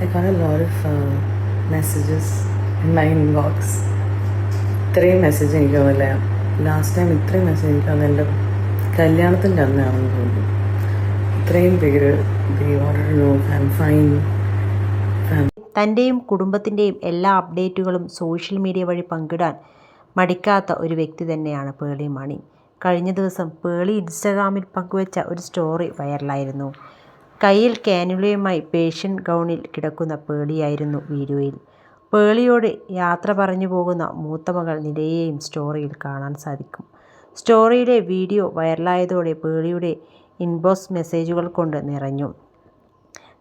I got a lot of uh, messages in my inbox. ഇത്രയും message എനിക്ക് തോന്നില്ല last time ഇത്രയും message എനിക്ക് തോന്നുന്നു എന്റെ കല്യാണത്തിന്റെ അന്നാണെന്ന് തോന്നുന്നു. ഇത്രയും പേര് ഫൈൻ തന്റെയും കുടുംബത്തിന്റെയും എല്ലാ അപ്ഡേറ്റുകളും സോഷ്യൽ മീഡിയ വഴി പങ്കിടാൻ മടിക്കാത്ത ഒരു വ്യക്തി തന്നെയാണ് പേളി മണി. കഴിഞ്ഞ ദിവസം പേളി ഇൻസ്റ്റാഗ്രാമിൽ പങ്കുവച്ച ഒരു സ്റ്റോറി വൈറലായിരുന്നു കയ്യിൽ കാനുലയുമായി പേഷ്യൻ ഗൗണിൽ കിടക്കുന്ന പേളിയായിരുന്നു വീഡിയോയിൽ. പേളിയോട് യാത്ര പറഞ്ഞു പോകുന്ന മൂത്ത മകൾ നിലയെയും സ്റ്റോറിയിൽ കാണാൻ സാധിക്കും. സ്റ്റോറിയിലെ വീഡിയോ വൈറലായതോടെ പേളിയുടെ ഇൻബോക്സ് മെസ്സേജുകൾ കൊണ്ട് നിറഞ്ഞു.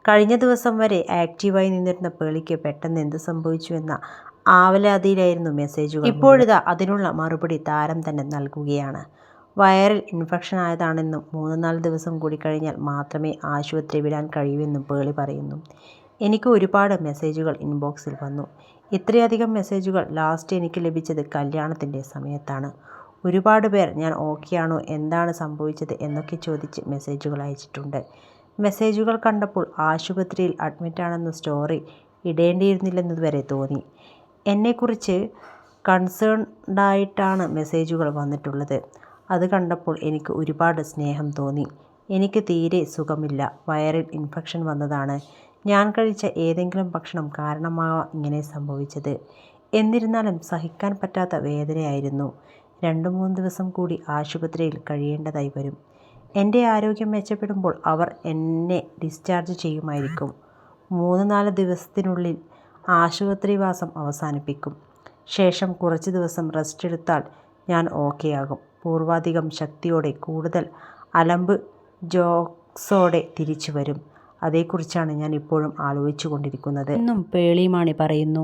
കഴിഞ്ഞ ദിവസം വരെ ആക്റ്റീവായി നിന്നിരുന്ന പേളിക്ക് പെട്ടെന്ന് എന്ത് സംഭവിച്ചു എന്ന ആവലാതിയിലായിരുന്നു മെസ്സേജുകൾ. ഇപ്പോഴിതാ അതിനുള്ള മറുപടി താരം തന്നെ നൽകുകയാണ്. വയറിൽ ഇൻഫെക്ഷൻ ആയതാണെന്നും മൂന്ന് നാല് ദിവസം കൂടി കഴിഞ്ഞാൽ മാത്രമേ ആശുപത്രി വിടാൻ കഴിയൂവെന്നും പേളി പറയുന്നു. എനിക്ക് ഒരുപാട് മെസ്സേജുകൾ ഇൻബോക്സിൽ വന്നു. ഇത്രയധികം മെസ്സേജുകൾ ലാസ്റ്റ് എനിക്ക് ലഭിച്ചത് കല്യാണത്തിന്റെ സമയത്താണ്. ഒരുപാട് പേർ ഞാൻ ഓക്കെയാണോ എന്താണ് സംഭവിച്ചത് എന്നൊക്കെ ചോദിച്ച് മെസ്സേജുകൾ അയച്ചിട്ടുണ്ട്. മെസ്സേജുകൾ കണ്ടപ്പോൾ ആശുപത്രിയിൽ അഡ്മിറ്റാണെന്ന സ്റ്റോറി ഇടേണ്ടിയിരുന്നില്ലെന്നതുവരെ തോന്നി. എന്നെക്കുറിച്ച് കൺസേൺഡായിട്ടാണ് മെസ്സേജുകൾ വന്നിട്ടുള്ളത്. അത് കണ്ടപ്പോൾ എനിക്ക് ഒരുപാട് സ്നേഹം തോന്നി. എനിക്ക് തീരെ സുഖമില്ല. വയറിൽ ഇൻഫെക്ഷൻ വന്നതാണ്. ഞാൻ കഴിച്ച ഏതെങ്കിലും ഭക്ഷണം കാരണമാവാം ഇങ്ങനെ സംഭവിച്ചത്. എന്നിരുന്നാലും സഹിക്കാൻ പറ്റാത്ത വേദനയായിരുന്നു. രണ്ട് മൂന്ന് ദിവസം കൂടി ആശുപത്രിയിൽ കഴിയേണ്ടതായി വരും. എന്റെ ആരോഗ്യം മെച്ചപ്പെടുമ്പോൾ അവർ എന്നെ ഡിസ്ചാർജ് ചെയ്യുമായിരിക്കും. മൂന്ന് നാല് ദിവസത്തിനുള്ളിൽ ആശുപത്രിവാസം അവസാനിപ്പിക്കും. ശേഷം കുറച്ച് ദിവസം റെസ്റ്റ് എടുത്താൽ ഞാൻ ഓക്കെ ആകും. പൂർവാധികം ശക്തിയോടെ കൂടുതൽ അലമ്പ് ജോക്സോടെ തിരിച്ചു വരും അതേക്കുറിച്ചാണ് ഞാൻ ഇപ്പോഴും ആലോചിച്ചു കൊണ്ടിരിക്കുന്നത് എന്നും പേളിമാണി പറയുന്നു.